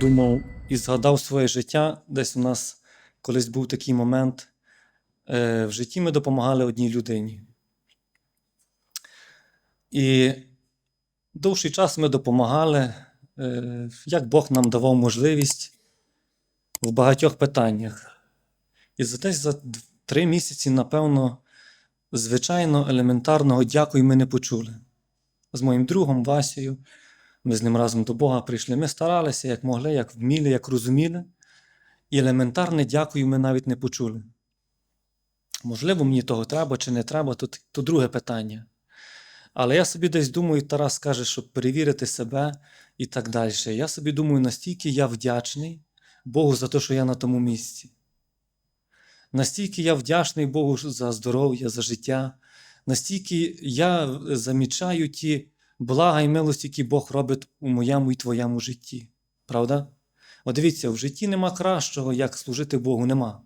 подумав і згадав своє життя. Десь у нас колись був такий момент. Е, В житті ми допомагали одній людині. І довший час ми допомагали, е, як Бог нам давав можливість в багатьох питаннях. І за десь за три місяці, напевно, звичайно, елементарного дякую ми не почули. З моїм другом Васею. Ми з ним разом до Бога прийшли. Ми старалися, як могли, як вміли, як розуміли. І елементарне дякую ми навіть не почули. Можливо, мені того треба чи не треба, то, то друге питання. Але я собі десь думаю, Тарас каже, щоб перевірити себе і так далі. Я собі думаю, настільки я вдячний Богу за те, що я на тому місці. Настільки я вдячний Богу за здоров'я, за життя, настільки я замічаю ті блага і милості, які Бог робить у моєму і твоєму житті. Правда? От дивіться, в житті нема кращого, як служити Богу, нема.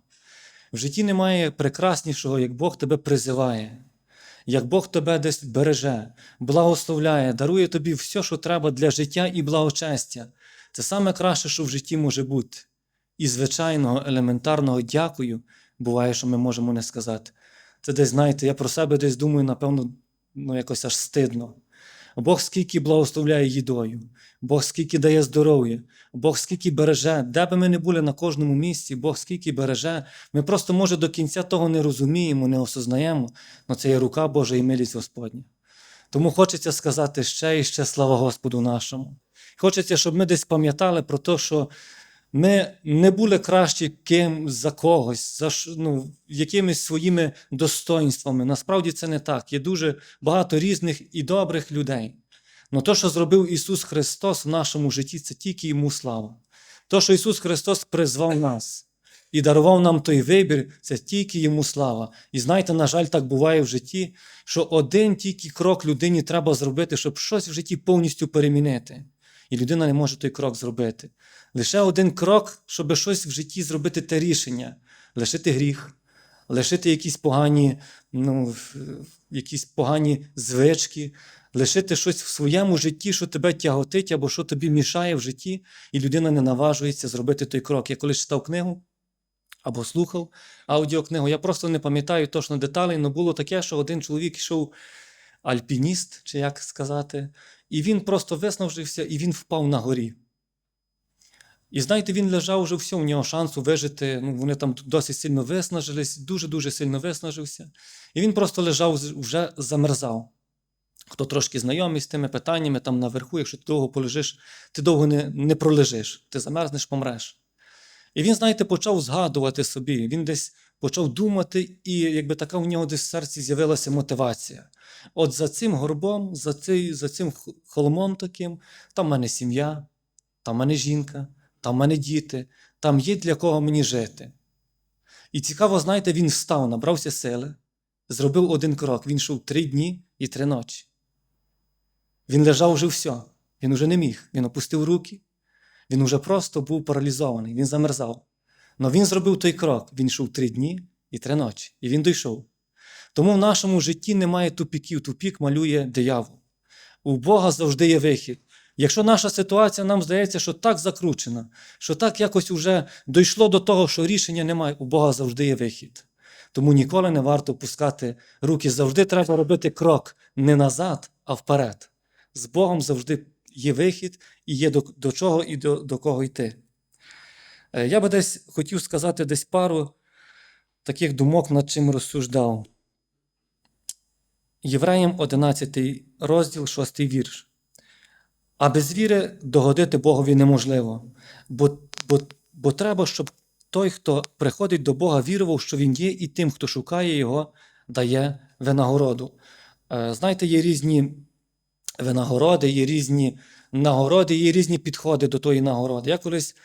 В житті немає прекраснішого, як Бог тебе призиває, як Бог тебе десь береже, благословляє, дарує тобі все, що треба для життя і благочестя. Це саме краще, що в житті може бути. І звичайного, елементарного дякую буває, що ми можемо не сказати. Це десь, знаєте, я про себе десь думаю, напевно, ну якось аж стидно. Бог скільки благословляє їдою, Бог скільки дає здоров'я, Бог скільки береже, де би ми не були на кожному місці, Бог скільки береже. Ми просто, може, до кінця того не розуміємо, не осознаємо, але це є рука Божа і милість Господня. Тому хочеться сказати ще і ще слава Господу нашому. Хочеться, щоб ми десь пам'ятали про те, що ми не були кращі ким за когось, за ну, якимись своїми достоинствами. Насправді це не так. Є дуже багато різних і добрих людей. Но то, що зробив Ісус Христос в нашому житті, це тільки Йому слава. То, що Ісус Христос призвав нас і дарував нам той вибір, це тільки Йому слава. І знаєте, на жаль, так буває в житті, що один тільки крок людині треба зробити, щоб щось в житті повністю перемінити. І людина не може той крок зробити. Лише один крок, щоб щось в житті зробити те рішення, лишити гріх, лишити якісь погані, ну, якісь погані звички, лишити щось в своєму житті, що тебе тяготить або що тобі мішає в житті, і людина не наважується зробити той крок. Я колись читав книгу або слухав аудіокнигу, я просто не пам'ятаю точно деталей, але було таке, що один чоловік йшов альпініст, чи як сказати, і він просто виснажився, і він впав на горі. І знаєте, він лежав вже все, у нього шансу вижити. Ну, вони там досить сильно виснажились, дуже-дуже сильно виснажився. І він просто лежав, вже замерзав. Хто трошки знайомий з тими питаннями, там наверху, якщо ти довго полежиш, ти довго не, не пролежиш, ти замерзнеш, помреш. І він, знаєте, почав згадувати собі, він десь почав думати, і якби така у нього десь в серці з'явилася мотивація. От за цим горбом, за, цей, за цим холмом таким, там в мене сім'я, там в мене жінка, там в мене діти, там є для кого мені жити. І цікаво, знаєте, він встав, набрався сили, зробив один крок. Він йшов три дні і три ночі. Він лежав вже все, він уже не міг. Він опустив руки, він уже просто був паралізований, він замерзав. Але він зробив той крок. Він йшов три дні і три ночі, і він дійшов. Тому в нашому житті немає тупіків. Тупік малює диявол. У Бога завжди є вихід. Якщо наша ситуація нам здається, що так закручена, що так якось уже дійшло до того, що рішення немає, у Бога завжди є вихід. Тому ніколи не варто пускати руки. Завжди треба робити крок не назад, а вперед. З Богом завжди є вихід і є до, до чого і до, до кого йти. Е, Я би десь хотів сказати десь пару таких думок, над чим розсуждав. Євреям 11 розділ, 6 вірш. А без віри догодити Богові неможливо, бо, бо, бо треба, щоб той, хто приходить до Бога, вірував, що Він є, і тим, хто шукає Його, дає винагороду. Е, Знаєте, є різні винагороди, є різні нагороди, є різні підходи до тої нагороди. Я колись,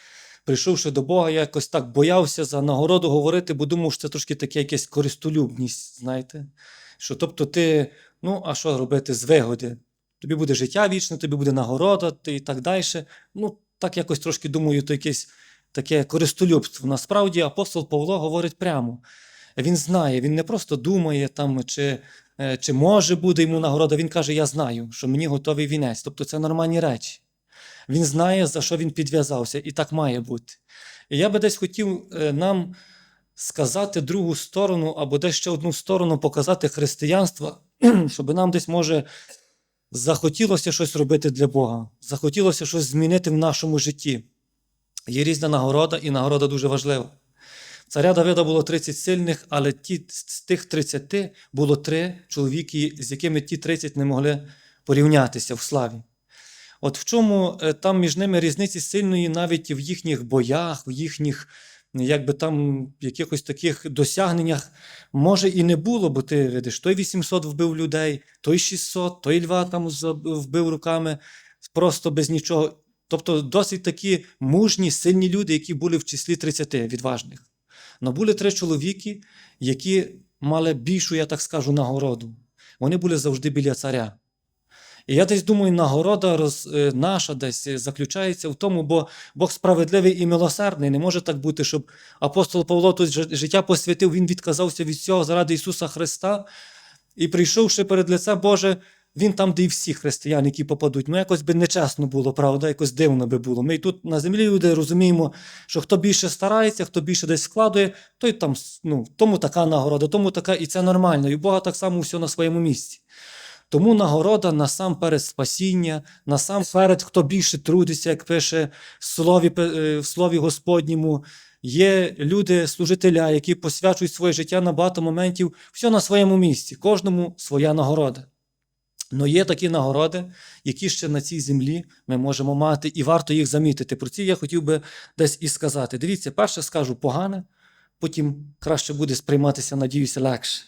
прийшовши до Бога, я якось так боявся за нагороду говорити, бо думав, що це трошки таке якесь користолюбність, знаєте. Що тобто ти, ну, а що робити з вигоди? Тобі буде життя вічне, тобі буде нагорода і так далі. Ну, так якось трошки думаю, то якесь таке користолюбство. Насправді апостол Павло говорить прямо. Він знає, він не просто думає, там, чи, е, чи може буде йому нагорода. Він каже: Я знаю, що мені готовий вінець. Тобто це нормальні речі. Він знає, за що він підв'язався, і так має бути. І я би десь хотів е, нам сказати другу сторону, або десь ще одну сторону показати християнства, щоб нам десь може захотілося щось робити для Бога, захотілося щось змінити в нашому житті. Є різна нагорода, і нагорода дуже важлива. Царя Давида було 30 сильних, але ті, з тих 30 було три чоловіки, з якими ті 30 не могли порівнятися в славі. От в чому е, там між ними різниці сильної навіть в їхніх боях, в їхніх якби там якихось таких досягненнях може і не було, бо ти видиш, той 800 вбив людей, той 600, той льва там вбив руками, просто без нічого. Тобто досить такі мужні, сильні люди, які були в числі 30 відважних. Но були три чоловіки, які мали більшу, я так скажу, нагороду. Вони були завжди біля царя. І я десь думаю, нагорода роз, е, наша десь е, заключається в тому, бо Бог справедливий і милосердний. Не може так бути, щоб апостол Павло тут життя посвятив, він відказався від всього заради Ісуса Христа. І прийшовши перед лице Боже, він там, де і всі християни, які попадуть. Ну, якось би нечесно було, правда, якось дивно би було. Ми і тут на землі люди розуміємо, що хто більше старається, хто більше десь вкладує, той там, ну, тому така нагорода, тому така, і це нормально. І у Бога так само все на своєму місці. Тому нагорода насамперед спасіння, насамперед, хто більше трудиться, як пише в слові, е, в слові Господньому. Є люди, служителя, які посвячують своє життя на багато моментів, все на своєму місці, кожному своя нагорода. Но є такі нагороди, які ще на цій землі ми можемо мати, і варто їх замітити. Про ці я хотів би десь і сказати. Дивіться, перше скажу погане, потім краще буде сприйматися, надіюся, легше.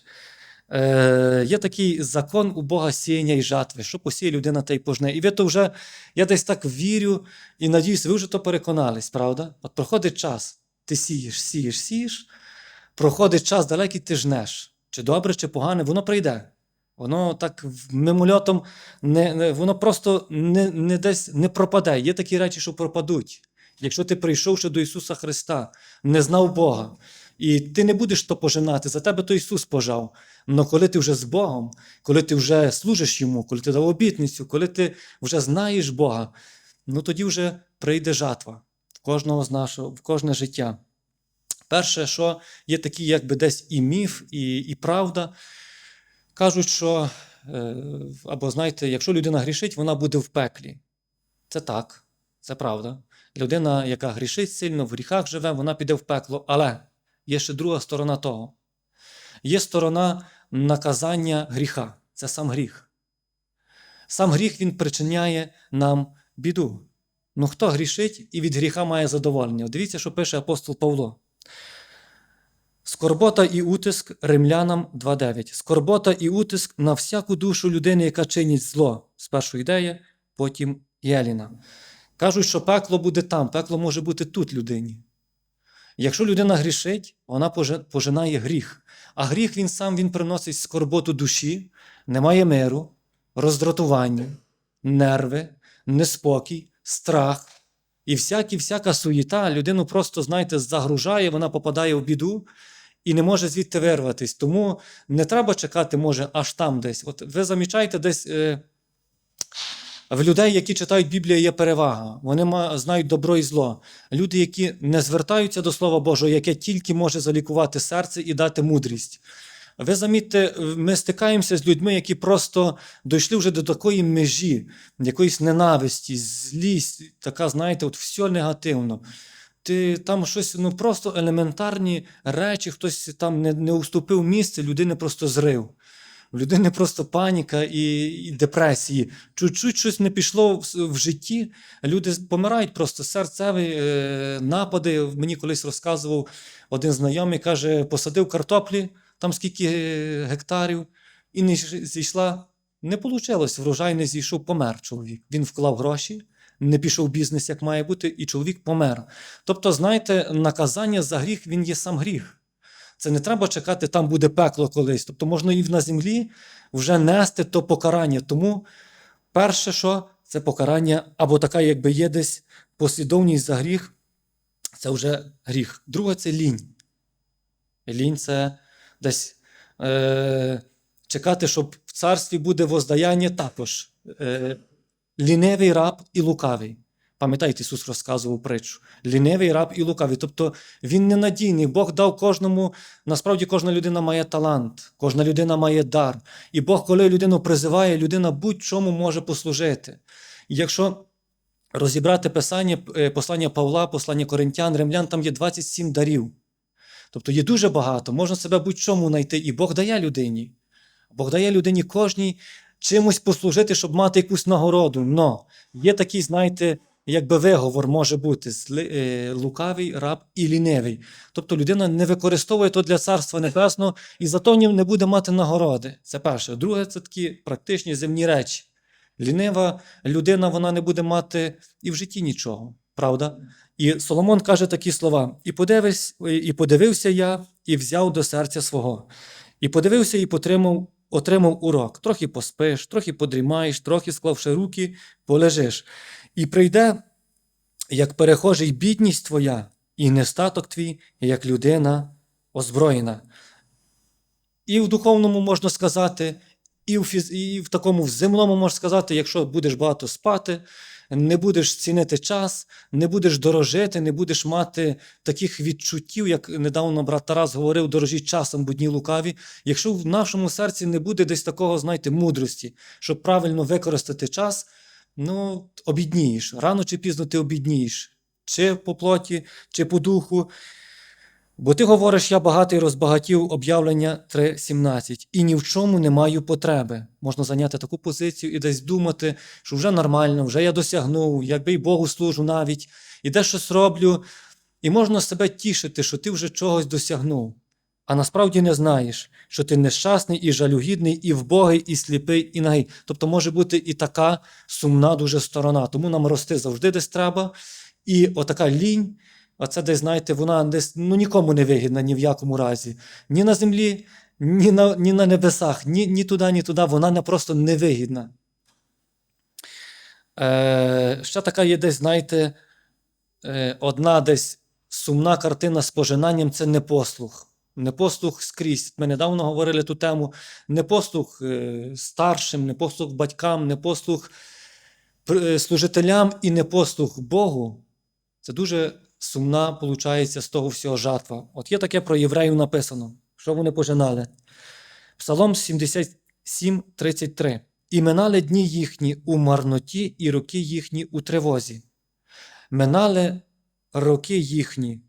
Е, є такий закон у Бога сіяння і жатви, що посіє людина, та й пожне. І ви то вже, я десь так вірю і надіюся, ви вже то переконались, правда? От проходить час, ти сієш, сієш, сієш, проходить час далекий, ти жнеш. Чи добре, чи погане, воно прийде. Воно так мимольотом не, не, воно просто не, не десь не пропаде. Є такі речі, що пропадуть. Якщо ти прийшовши до Ісуса Христа, не знав Бога, і ти не будеш то пожинати, за тебе то Ісус пожав. Але коли ти вже з Богом, коли ти вже служиш Йому, коли ти дав обітницю, коли ти вже знаєш Бога, ну тоді вже прийде жатва в кожного з нашого, в кожне життя. Перше, що є такі, якби десь і міф, і, і правда. Кажуть, що, е, або знаєте, якщо людина грішить, вона буде в пеклі. Це так, це правда. Людина, яка грішить сильно, в гріхах живе, вона піде в пекло. Але є ще друга сторона того. Є сторона наказання гріха. Це сам гріх. Сам гріх він причиняє нам біду. Ну хто грішить і від гріха має задоволення? Дивіться, що пише апостол Павло. Скорбота і утиск римлянам 2.9. Скорбота і утиск на всяку душу людини, яка чинить зло. Спершу ідея, потім Єліна. Кажуть, що пекло буде там, пекло може бути тут людині. Якщо людина грішить, вона пожинає гріх. А гріх він сам він приносить скорботу душі, немає миру, роздратування, нерви, неспокій, страх. І всякі, всяка суєта людину просто, знаєте, загружає, вона попадає в біду і не може звідти вирватись. Тому не треба чекати, може, аж там десь. От ви замічаєте десь. В людей, які читають Біблію, є перевага. Вони знають добро і зло. Люди, які не звертаються до Слова Божого, яке тільки може залікувати серце і дати мудрість. Ви замітьте, ми стикаємося з людьми, які просто дійшли вже до такої межі, якоїсь ненависті, злість, така, знаєте, от все негативно. Ти там щось, ну просто елементарні речі, хтось там не, не уступив місце, людини просто зрив. В людини просто паніка і, і депресії. Чуть-чуть щось не пішло в, в житті. Люди помирають просто серцеві е, напади. Мені колись розказував один знайомий, каже, посадив картоплі, там скільки е, гектарів, і не зійшла. Не вийшло, врожай не зійшов, помер чоловік. Він вклав гроші, не пішов бізнес, як має бути, і чоловік помер. Тобто, знаєте, наказання за гріх він є сам гріх. Це не треба чекати, там буде пекло колись. Тобто можна і на землі вже нести то покарання. Тому перше, що це покарання, або така, якби є десь послідовність за гріх, це вже гріх. Друге це лінь. Лінь це десь е, чекати, щоб в царстві буде воздаяння також. Е, лінивий раб і лукавий. Пам'ятаєте, Ісус розказував притчу. Лінивий раб і лукавий. Тобто він ненадійний. Бог дав кожному, насправді кожна людина має талант, кожна людина має дар. І Бог, коли людину призиває, людина будь-чому може послужити. Якщо розібрати писання, е, послання Павла, послання Коринтян, Римлян, там є 27 дарів. Тобто є дуже багато, можна себе будь-чому знайти, і Бог дає людині. Бог дає людині кожній чимось послужити, щоб мати якусь нагороду. Но є такий, знаєте, якби виговор може бути е, лукавий, раб і лінивий. Тобто людина не використовує то для царства небесного і зато не буде мати нагороди. Це перше. Друге, це такі практичні земні речі. Лінива людина вона не буде мати і в житті нічого, правда? І Соломон каже такі слова: і подивись, і подивився я, і взяв до серця свого. І подивився, і потримав, отримав урок. Трохи поспиш, трохи подрімаєш, трохи склавши руки, полежиш. І прийде, як перехожий бідність твоя, і нестаток твій, як людина озброєна. І в духовному можна сказати, і в, фіз... і в такому в земному можна сказати, якщо будеш багато спати, не будеш цінити час, не будеш дорожити, не будеш мати таких відчуттів, як недавно брат Тарас говорив, дорожіть часом, будні лукаві. Якщо в нашому серці не буде десь такого, знаєте, мудрості, щоб правильно використати час, ну, обіднієш. Рано чи пізно ти обіднієш. Чи по плоті, чи по духу. Бо ти говориш, я багатий розбагатів об'явлення 3.17, і ні в чому не маю потреби. Можна зайняти таку позицію і десь думати, що вже нормально, вже я досягнув, якби й Богу служу навіть, і де щось роблю. І можна себе тішити, що ти вже чогось досягнув. А насправді не знаєш, що ти нещасний і жалюгідний, і вбогий, і сліпий, і нагий. Тобто може бути і така сумна дуже сторона. Тому нам рости завжди десь треба. І отака лінь, оце десь, знаєте, вона десь ну, нікому не вигідна ні в якому разі. Ні на землі, ні на, ні на небесах, ні, ні туди, ні туди. Вона не просто невигідна. Е, ще така є десь, знаєте, е, одна десь сумна картина з пожинанням це непослух. Непослух скрізь. Ми недавно говорили ту тему. Непослух е, старшим, непослух батькам, непослух пр- е, служителям і непослух Богу. Це дуже сумна, виходить, з того всього жатва. От є таке про євреїв написано, що вони пожинали. Псалом 77, 33. І минали дні їхні у марноті, і роки їхні у тривозі. Минали роки їхні,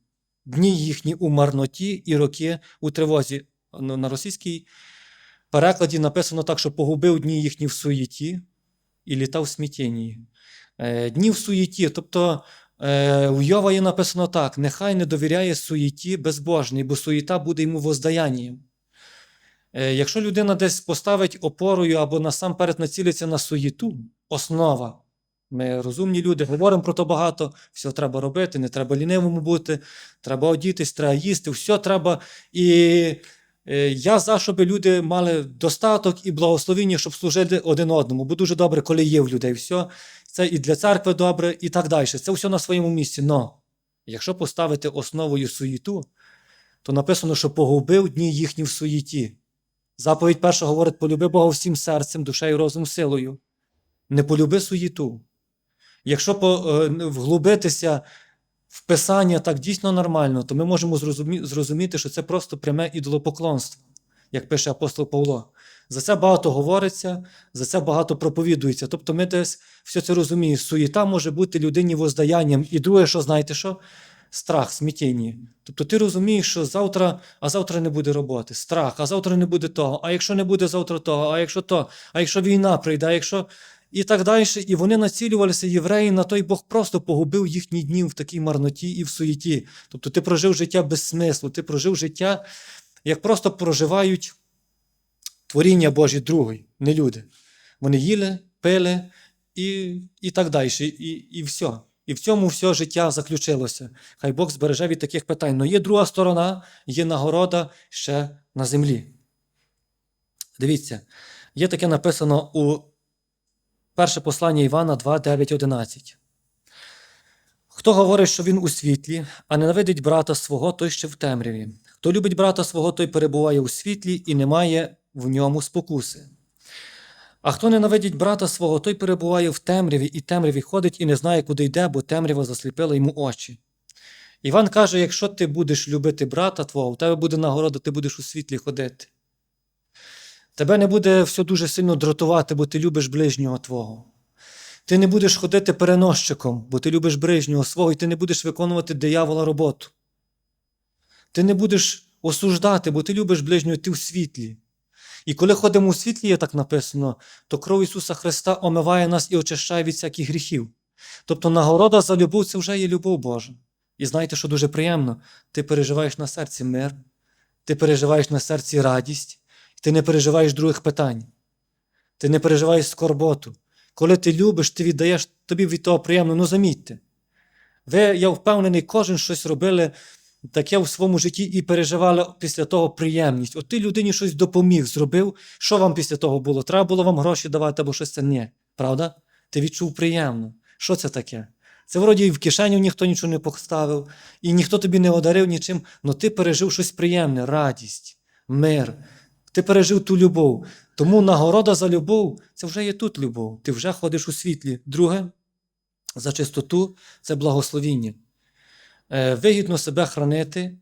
дні їхні у марноті, і роки у тривозі. Ну, На російській перекладі написано так, що погубив дні їхні в суєті і літав в смітєнні. Е, Дні в суєті, тобто Е, У Йова є написано так: нехай не довіряє суєті безбожний, бо суєта буде йому воздаянням. Е, Якщо людина десь поставить опорою або насамперед націлиться на суєту, основа. Ми розумні люди, говоримо про то багато, все треба робити, не треба лінивому бути, треба одітись, треба їсти, все треба. І е, я за, щоб люди мали достаток і благословіння, щоб служити один одному, бо дуже добре, коли є в людей все. Це і для церкви добре, і так далі. Це все на своєму місці. Но якщо поставити основою суєту, то написано, що погубив дні їхні в суєті. Заповідь перша говорить: полюби Бога всім серцем, душею, розум, силою. Не полюби суєту. Якщо е, вглубитися в Писання так дійсно нормально, то ми можемо зрозумі- зрозуміти, що це просто пряме ідолопоклонство, як пише апостол Павло. За це багато говориться, за це багато проповідується. Тобто ми десь все це розуміємо. Суєта може бути людині воздаянням. І друге, що знаєте що? Страх, смітіння. Тобто ти розумієш, що завтра, а завтра не буде роботи, страх, а завтра не буде того, а якщо не буде завтра того, а якщо то, а якщо війна прийде, а якщо. І так далі. І вони націлювалися євреї на той Бог просто погубив їхні дні в такій марноті і в суєті. Тобто ти прожив життя без смислу, ти прожив життя, як просто проживають творіння Божі другої, не люди. Вони їли, пили і, і так далі. І, і все. І в цьому все життя заключилося. Хай Бог збереже від таких питань. Но є друга сторона, є нагорода ще на землі. Дивіться, є таке написано у перше послання Івана 2, 9, 11. Хто говорить, що він у світлі, а ненавидить брата свого, той ще в темряві. Хто любить брата свого, той перебуває у світлі і не має в ньому спокуси. А хто ненавидить брата свого, той перебуває в темряві, і темряві ходить і не знає, куди йде, бо темрява засліпила йому очі. Іван каже: якщо ти будеш любити брата твого, у тебе буде нагорода, ти будеш у світлі ходити. Тебе не буде все дуже сильно дратувати, бо ти любиш ближнього твого. Ти не будеш ходити переносчиком, бо ти любиш ближнього свого, і ти не будеш виконувати диявола роботу. Ти не будеш осуждати, бо ти любиш ближнього, ти в світлі. І коли ходимо у світлі, є так написано, то кров Ісуса Христа омиває нас і очищає від всяких гріхів. Тобто нагорода за любов це вже є любов Божа. І знаєте, що дуже приємно? Ти переживаєш на серці мир, ти переживаєш на серці радість, ти не переживаєш других питань, ти не переживаєш скорботу. Коли ти любиш, ти віддаєш тобі від того приємно. Ну замітьте. Ви, я впевнений, кожен щось робили таке в своєму житті і переживали після того приємність. От ти людині щось допоміг, зробив. Що вам після того було? Треба було вам гроші давати або щось це ні. Правда? Ти відчув приємно. Що це таке? Це вроді і в кишеню ніхто нічого не поставив, і ніхто тобі не одарив нічим, але ти пережив щось приємне, радість, мир. Ти пережив ту любов. Тому нагорода за любов це вже є тут любов. Ти вже ходиш у світлі. Друге, за чистоту це благословіння. Е, Вигідно себе хранити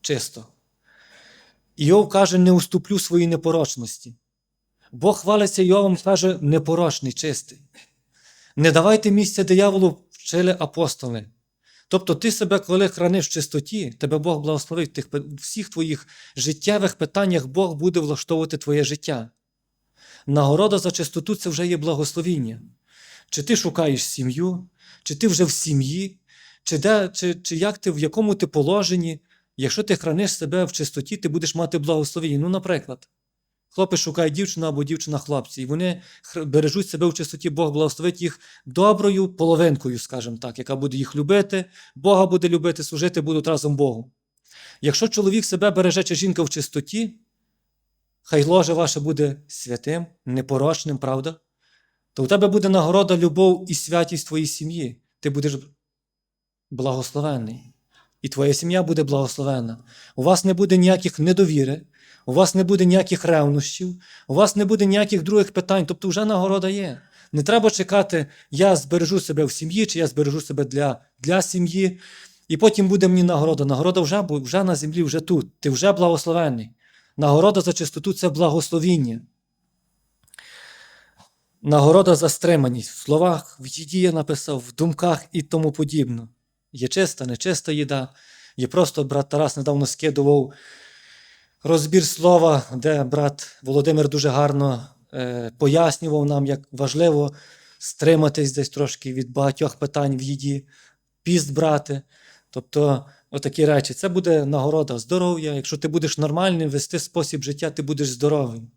чисто. Іов каже: не уступлю своїй непорочності. Бог хвалиться Йовом, каже, непорочний, чистий. Не давайте місця дияволу, вчили апостоли. Тобто ти себе, коли храниш в чистоті, тебе Бог благословить в тих всіх твоїх життєвих питаннях Бог буде влаштовувати твоє життя. Нагорода за чистоту це вже є благословіння. Чи ти шукаєш сім'ю, чи ти вже в сім'ї, чи, де, чи, чи як ти, в якому ти положенні. Якщо ти храниш себе в чистоті, ти будеш мати благословіння. Ну, наприклад, хлопець шукає дівчину або дівчина хлопці, і вони бережуть себе в чистоті, Бог благословить їх доброю половинкою, скажімо так, яка буде їх любити, Бога буде любити, служити будуть разом Богу. Якщо чоловік себе береже чи жінка в чистоті, хай ложе ваше буде святим, непорочним, правда? То у тебе буде нагорода, любов і святість твоїй сім'ї. Ти будеш благословенний. І твоя сім'я буде благословенна. У вас не буде ніяких недовіри, у вас не буде ніяких ревнощів, у вас не буде ніяких других питань. Тобто вже нагорода є. Не треба чекати, я збережу себе в сім'ї, чи я збережу себе для, для сім'ї, і потім буде мені нагорода. Нагорода вже, вже на землі, вже тут. Ти вже благословенний. Нагорода за чистоту це благословіння. Нагорода за стриманість. В словах, в їді я написав, в думках і тому подібно. Є чиста, нечиста їда. Є просто брат Тарас недавно скидував розбір слова, де брат Володимир дуже гарно е, пояснював нам, як важливо стриматись десь трошки від багатьох питань в їді, піст брати. Тобто, отакі речі. Це буде нагорода здоров'я. Якщо ти будеш нормальним вести спосіб життя, ти будеш здоровим.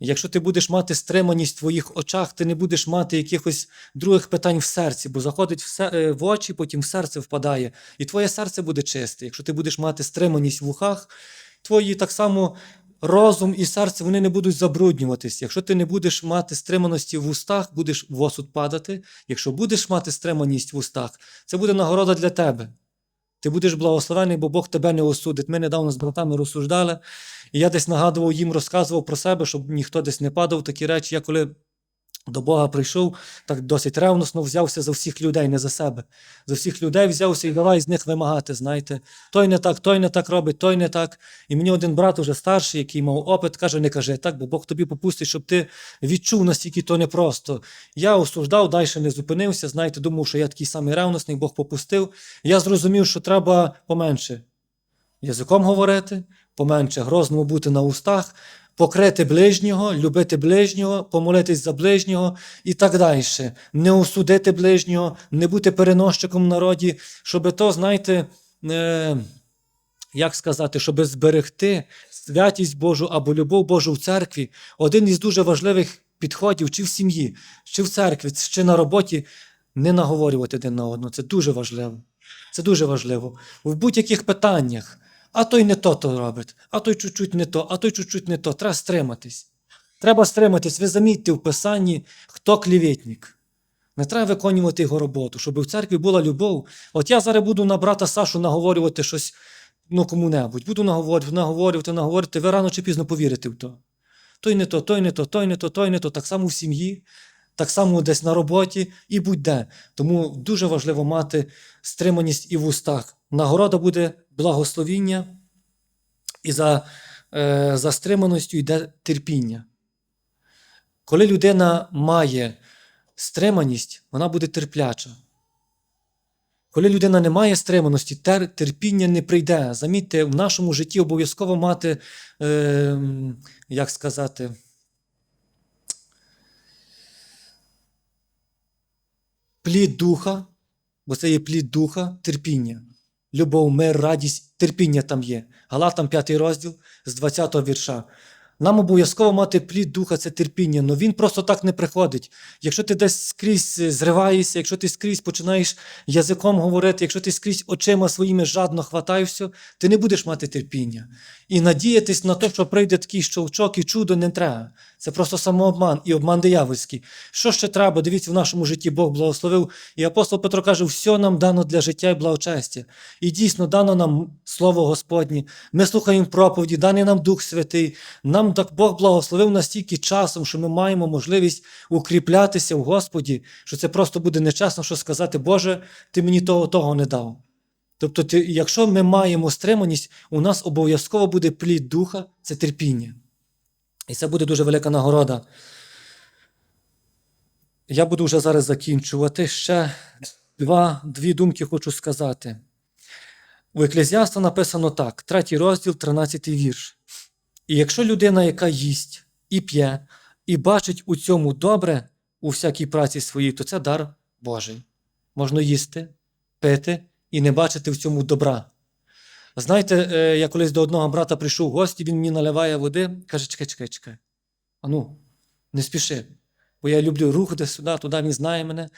Якщо ти будеш мати стриманість в твоїх очах, ти не будеш мати якихось других питань в серці, бо заходить в, е, в очі, потім в серце впадає, і твоє серце буде чисте. Якщо ти будеш мати стриманість в ухах, твої так само розум і серце вони не будуть забруднюватись. Якщо ти не будеш мати стриманості в устах, будеш в осуд падати. Якщо будеш мати стриманість в устах, це буде нагорода для тебе. Ти будеш благословений, бо Бог тебе не осудить. Ми недавно з братами розсуждали, і я десь нагадував їм, розказував про себе, щоб ніхто десь не падав такі речі. Я коли до Бога прийшов, так досить ревносно взявся за всіх людей, не за себе. За всіх людей взявся і давай з них вимагати. Знаєте, той не так, той не так робить, той не так. І мені один брат уже старший, який мав опит, каже: не кажи так, бо Бог тобі попустить, щоб ти відчув, наскільки то непросто. Я осуждав, далі не зупинився. Знаєте, думав, що я такий самий ревностний, Бог попустив. Я зрозумів, що треба поменше язиком говорити, поменше грозному бути на устах, покрити ближнього, любити ближнього, помолитись за ближнього і так далі. Не осудити ближнього, не бути переносчиком в народі, щоб то, знаєте, е, як сказати, щоб зберегти святість Божу або любов Божу в церкві, один із дуже важливих підходів чи в сім'ї, чи в церкві, чи на роботі не наговорювати один на одного. Це дуже важливо. Це дуже важливо. В будь-яких питаннях. А той не то то робить, а той чуть-чуть не то, а той чуть-чуть не то. Треба стриматись. Треба стриматись. Ви замітьте в писанні, хто клівітник. Не треба виконувати його роботу, щоб в церкві була любов. От я зараз буду на брата Сашу наговорювати щось ну, кому-небудь. Буду наговорювати, наговорювати, наговорювати. Ви рано чи пізно повірите в то. той не то, той не то, той не то, той не то, так само в сім'ї, так само десь на роботі і будь-де. Тому дуже важливо мати стриманість і в устах. Нагорода буде благословіння, і за, е, за стриманістю йде терпіння. Коли людина має стриманість, вона буде терпляча. Коли людина не має стриманості, тер, терпіння не прийде. Замітьте, в нашому житті обов'язково мати, е, як сказати, плід духа, бо це є плід духа, терпіння. Любов, мир, радість, терпіння там є. Галатам 5 розділ з 20 вірша. Нам обов'язково мати плід духа це терпіння, але він просто так не приходить. Якщо ти десь скрізь зриваєшся, якщо ти скрізь починаєш язиком говорити, якщо ти скрізь очима своїми жадно хватаєшся, ти не будеш мати терпіння. І надіятись на те, що прийде такий щелчок і чудо не треба. Це просто самообман і обман диявольський. Що ще треба? Дивіться, в нашому житті Бог благословив. І апостол Петро каже: все нам дано для життя і благочестя. І дійсно дано нам Слово Господнє. Ми слухаємо проповіді, даний нам Дух Святий. Нам так Бог благословив настільки часом, що ми маємо можливість укріплятися в Господі, що це просто буде нечесно, що сказати, Боже, ти мені того, того не дав. Тобто, якщо ми маємо стриманість, у нас обов'язково буде плід духа, це терпіння. І це буде дуже велика нагорода. Я буду вже зараз закінчувати. Ще два, дві думки хочу сказати. У Еклезіаста написано так, третій розділ, 13 вірш. І якщо людина, яка їсть і п'є, і бачить у цьому добре у всякій праці своїй, то це дар Божий. Можна їсти, пити і не бачити в цьому добра. Знаєте, е, я колись до одного брата прийшов в гості, він мені наливає води, каже, чекай, чекай, чекай. Ану, не спіши. Бо я люблю рух де сюди, туди, він знає мене.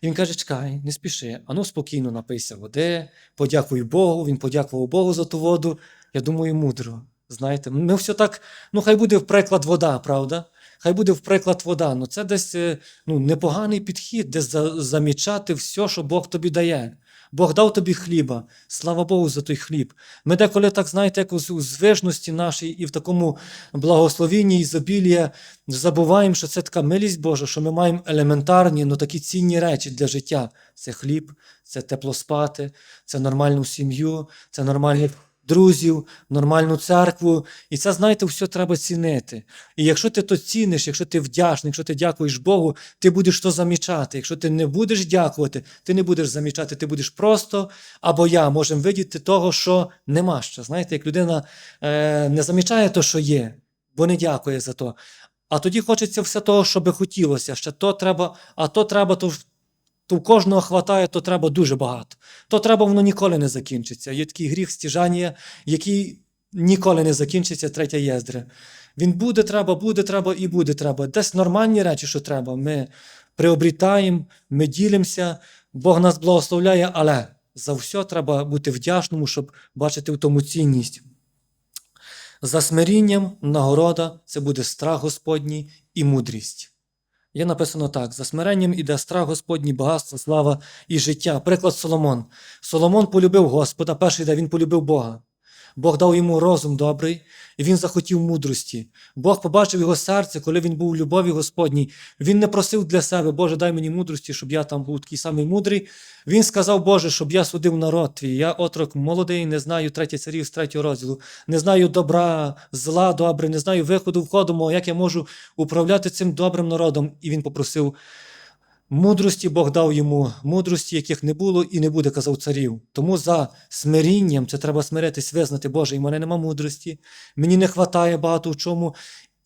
І він каже, чекай, не спіши. Ану, спокійно напийся води, подякуй Богу, він подякував Богу за ту воду. Я думаю, мудро. Знаєте, ми все так, ну хай буде в приклад вода, правда? Хай буде в приклад вода. Ну це десь е, ну, непоганий підхід, десь замічати все, що Бог тобі дає. Бог дав тобі хліба, слава Богу за той хліб. Ми деколи так, знаєте, якось у звижності нашій і в такому благословінні ізобілія забуваємо, що це така милість Божа, що ми маємо елементарні, ну такі цінні речі для життя. Це хліб, це тепло спати, це нормальну сім'ю, це нормальних друзів, нормальну церкву. І це, знаєте, все треба цінити. І якщо ти то ціниш, якщо ти вдячний, якщо ти дякуєш Богу, ти будеш то замічати. Якщо ти не будеш дякувати, ти не будеш замічати, ти будеш просто або я можемо видіти того, що нема ще. Знаєте, як людина е, не замічає то, що є, бо не дякує за то. А тоді хочеться все того, що би хотілося. Ще то треба, а то треба, то, то в кожного хватає, то треба дуже багато. То треба, воно ніколи не закінчиться. Є такий гріх стіжання, який ніколи не закінчиться, третя єздра. Він буде треба, буде треба і буде треба. Десь нормальні речі, що треба. Ми приобрітаємо, ми ділимося, Бог нас благословляє, але за все треба бути вдячному, щоб бачити в тому цінність. За смирінням нагорода це буде страх Господній і мудрість. Є написано так: за смиренням іде страх Господній, багатство, слава і життя. Приклад Соломон. Соломон полюбив Господа, перший день він полюбив Бога. Бог дав йому розум добрий, і він захотів мудрості. Бог побачив його серце, коли він був у любові Господній. Він не просив для себе, Боже, дай мені мудрості, щоб я там був такий самий мудрий. Він сказав, Боже, щоб я судив народ твій. Я отрок молодий, не знаю третє царів з третього розділу, не знаю добра, зла добре, не знаю виходу, входу мого, як я можу управляти цим добрим народом. І він попросив Мудрості Бог дав йому мудрості, яких не було і не буде, казав царів. Тому за смирінням це треба смиритись, визнати, Боже, і мене нема мудрості, мені не вистачає багато в чому.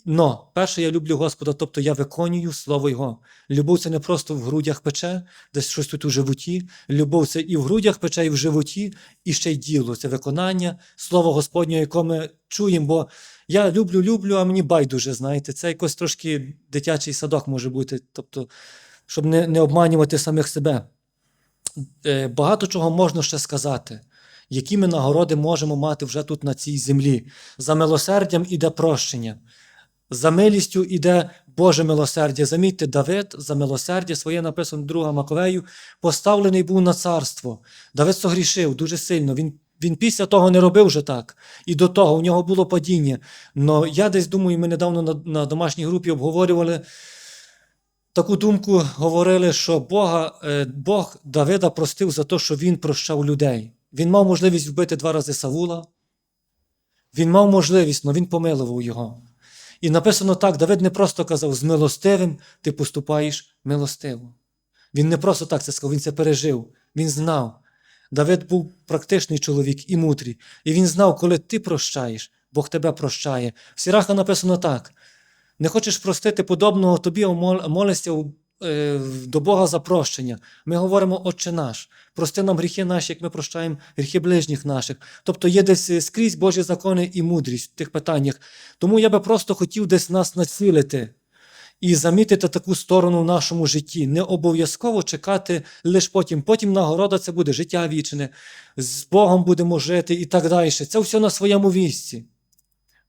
Но перше, я люблю Господа, тобто я виконую слово Його. Любов це не просто в грудях пече, десь щось тут у животі. Любов це і в грудях пече, і в животі, і ще й діло. Це виконання слова Господнього, яке ми чуємо. Бо я люблю, люблю, а мені байдуже, знаєте, це якось трошки дитячий садок може бути. Тобто, щоб не, не обманювати самих себе. Е, Багато чого можна ще сказати, які ми нагороди можемо мати вже тут на цій землі. За милосердям іде прощення, за милістю іде Боже милосердя. Замітьте, Давид за милосердя своє написано 2 Маковею, поставлений був на царство. Давид согрішив дуже сильно. Він Він після того не робив вже так. І до того у нього було падіння. Но я десь думаю, ми недавно на, на домашній групі обговорювали таку думку, говорили, що Бога, е, Бог Давида простив за те, що він прощав людей. Він мав можливість вбити два рази Савула. Він мав можливість, але він помилував його. І написано так: Давид не просто казав, з милостивим ти поступаєш милостиво. Він не просто так це сказав, він це пережив. Він знав. Давид був практичний чоловік і мудрий. І він знав, коли ти прощаєш, Бог тебе прощає. В Сіраха написано так: не хочеш простити подобного тобі, молишся е, до Бога за прощення. Ми говоримо, Отче наш, прости нам гріхи наші, як ми прощаємо гріхи ближніх наших. Тобто є десь е, скрізь Божі закони і мудрість в тих питаннях. Тому я би просто хотів десь нас націлити і замітити таку сторону в нашому житті. Не обов'язково чекати лише потім. Потім нагорода це буде життя вічне, з Богом будемо жити і так далі. Це все на своєму місці.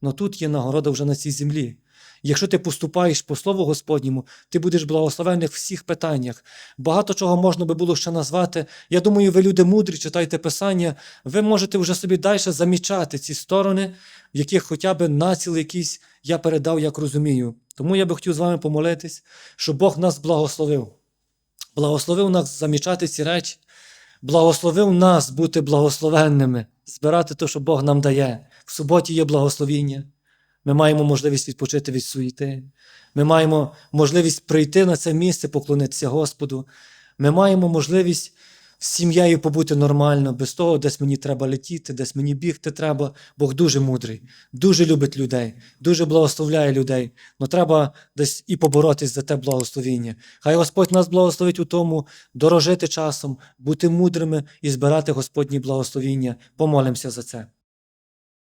Но тут є нагорода вже на цій землі. Якщо ти поступаєш по Слову Господньому, ти будеш благословений в всіх питаннях. Багато чого можна би було ще назвати. Я думаю, ви люди мудрі, читайте Писання, ви можете вже собі далі замічати ці сторони, в яких хоча б націл якийсь я передав, як розумію. Тому я би хотів з вами помолитись, щоб Бог нас благословив. Благословив нас замічати ці речі, благословив нас бути благословенними, збирати те, що Бог нам дає. В суботі є благословіння. Ми маємо можливість відпочити від суєти. Ми маємо можливість прийти на це місце, поклонитися Господу. Ми маємо можливість з сім'єю побути нормально, без того, десь мені треба летіти, десь мені бігти треба. Бог дуже мудрий, дуже любить людей, дуже благословляє людей. Но треба десь і поборотись за те благословіння. Хай Господь нас благословить у тому, дорожити часом, бути мудрими і збирати Господні благословіння. Помолимося за це.